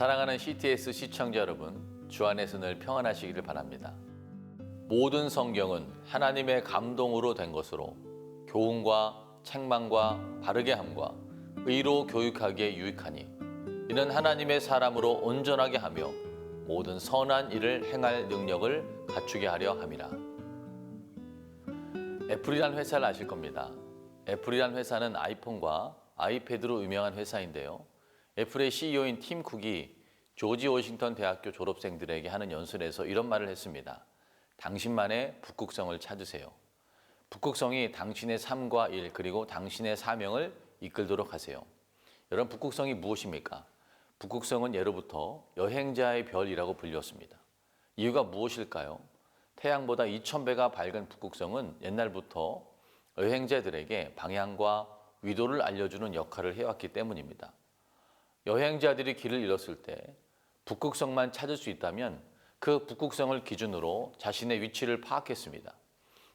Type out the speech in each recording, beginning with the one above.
사랑하는 CTS 시청자 여러분, 주 안에서 늘 평안하시기를 바랍니다. 모든 성경은 하나님의 감동으로 된 것으로 교훈과 책망과 바르게 함과 의로 교육하기에 유익하니 이는 하나님의 사람으로 온전하게 하며 모든 선한 일을 행할 능력을 갖추게 하려 함이라. 애플이란 회사를 아실 겁니다. 애플이란 회사는 아이폰과 아이패드로 유명한 회사인데요. 애플의 CEO인 팀 쿡이 조지 워싱턴 대학교 졸업생들에게 하는 연설에서 이런 말을 했습니다. 당신만의 북극성을 찾으세요. 북극성이 당신의 삶과 일 그리고 당신의 사명을 이끌도록 하세요. 여러분 북극성이 무엇입니까? 북극성은 예로부터 여행자의 별이라고 불렸습니다. 이유가 무엇일까요? 태양보다 2,000배가 밝은 북극성은 옛날부터 여행자들에게 방향과 위도를 알려주는 역할을 해왔기 때문입니다. 여행자들이 길을 잃었을 때 북극성만 찾을 수 있다면 그 북극성을 기준으로 자신의 위치를 파악했습니다.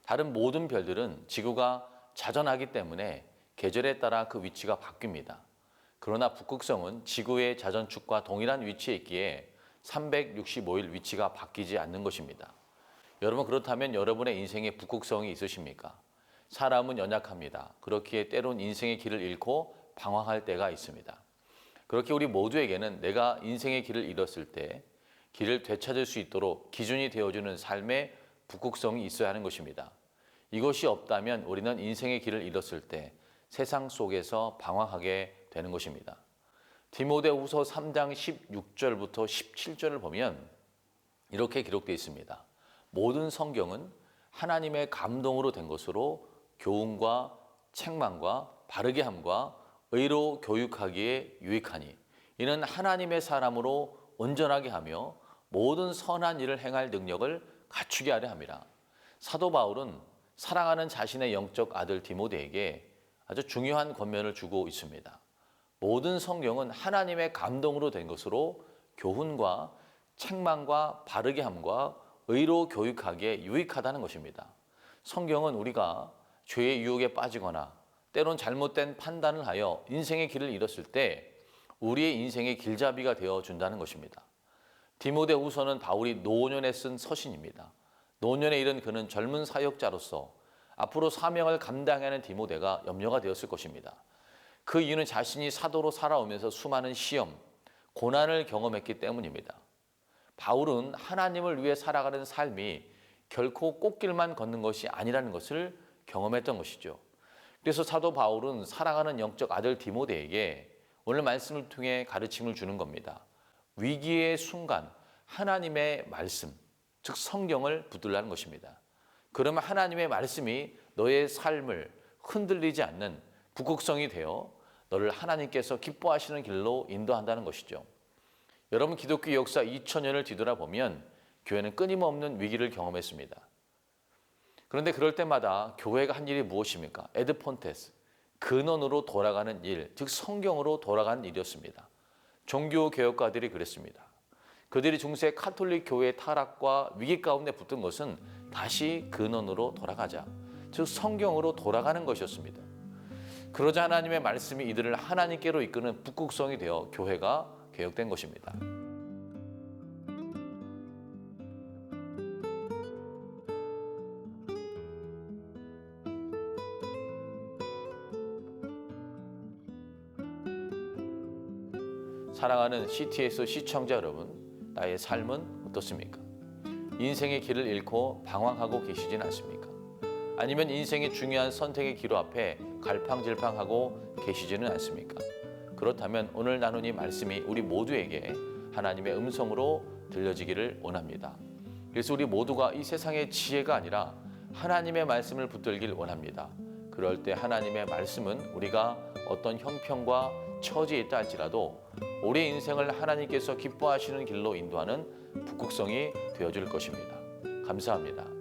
다른 모든 별들은 지구가 자전하기 때문에 계절에 따라 그 위치가 바뀝니다. 그러나 북극성은 지구의 자전축과 동일한 위치에 있기에 365일 위치가 바뀌지 않는 것입니다. 여러분 그렇다면 여러분의 인생에 북극성이 있으십니까? 사람은 연약합니다. 그렇기에 때론 인생의 길을 잃고 방황할 때가 있습니다. 그렇게 우리 모두에게는 내가 인생의 길을 잃었을 때 길을 되찾을 수 있도록 기준이 되어주는 삶의 북극성이 있어야 하는 것입니다. 이것이 없다면 우리는 인생의 길을 잃었을 때 세상 속에서 방황하게 되는 것입니다. 디모데후서 3장 16절부터 17절을 보면 이렇게 기록되어 있습니다. 모든 성경은 하나님의 감동으로 된 것으로 교훈과 책망과 바르게 함과 의로 교육하기에 유익하니 이는 하나님의 사람으로 온전하게 하며 모든 선한 일을 행할 능력을 갖추게 하려 함이라. 사도 바울은 사랑하는 자신의 영적 아들 디모데에게 아주 중요한 권면을 주고 있습니다. 모든 성경은 하나님의 감동으로 된 것으로 교훈과 책망과 바르게 함과 의로 교육하기에 유익하다는 것입니다. 성경은 우리가 죄의 유혹에 빠지거나 때론 잘못된 판단을 하여 인생의 길을 잃었을 때 우리의 인생의 길잡이가 되어 준다는 것입니다. 디모데 후서는 바울이 노년에 쓴 서신입니다. 노년에 이른 그는 젊은 사역자로서 앞으로 사명을 감당하는 디모데가 염려가 되었을 것입니다. 그 이유는 자신이 사도로 살아오면서 수많은 시험, 고난을 경험했기 때문입니다. 바울은 하나님을 위해 살아가는 삶이 결코 꽃길만 걷는 것이 아니라는 것을 경험했던 것이죠. 그래서 사도 바울은 사랑하는 영적 아들 디모데에게 오늘 말씀을 통해 가르침을 주는 겁니다. 위기의 순간 하나님의 말씀, 즉 성경을 붙들라는 것입니다. 그러면 하나님의 말씀이 너의 삶을 흔들리지 않는 북극성이 되어 너를 하나님께서 기뻐하시는 길로 인도한다는 것이죠. 여러분 기독교 역사 2000년을 뒤돌아보면 교회는 끊임없는 위기를 경험했습니다. 그런데 그럴 때마다 교회가 한 일이 무엇입니까? 에드폰테스, 근원으로 돌아가는 일, 즉 성경으로 돌아가는 일이었습니다. 종교 개혁가들이 그랬습니다. 그들이 중세 카톨릭 교회의 타락과 위기 가운데 붙은 것은 다시 근원으로 돌아가자, 즉 성경으로 돌아가는 것이었습니다. 그러자 하나님의 말씀이 이들을 하나님께로 이끄는 북극성이 되어 교회가 개혁된 것입니다. 사랑하는 CTS 시청자 여러분, 나의 삶은 어떻습니까? 인생의 길을 잃고 방황하고 계시진 않습니까? 아니면 인생의 중요한 선택의 기로 앞에 갈팡질팡하고 계시지는 않습니까? 그렇다면 오늘 나눈 이 말씀이 우리 모두에게 하나님의 음성으로 들려지기를 원합니다. 그래서 우리 모두가 이 세상의 지혜가 아니라 하나님의 말씀을 붙들길 원합니다. 그럴 때 하나님의 말씀은 우리가 어떤 형편과 처지에 있다 할지라도 우리 인생을 하나님께서 기뻐하시는 길로 인도하는 북극성이 되어줄 것입니다. 감사합니다.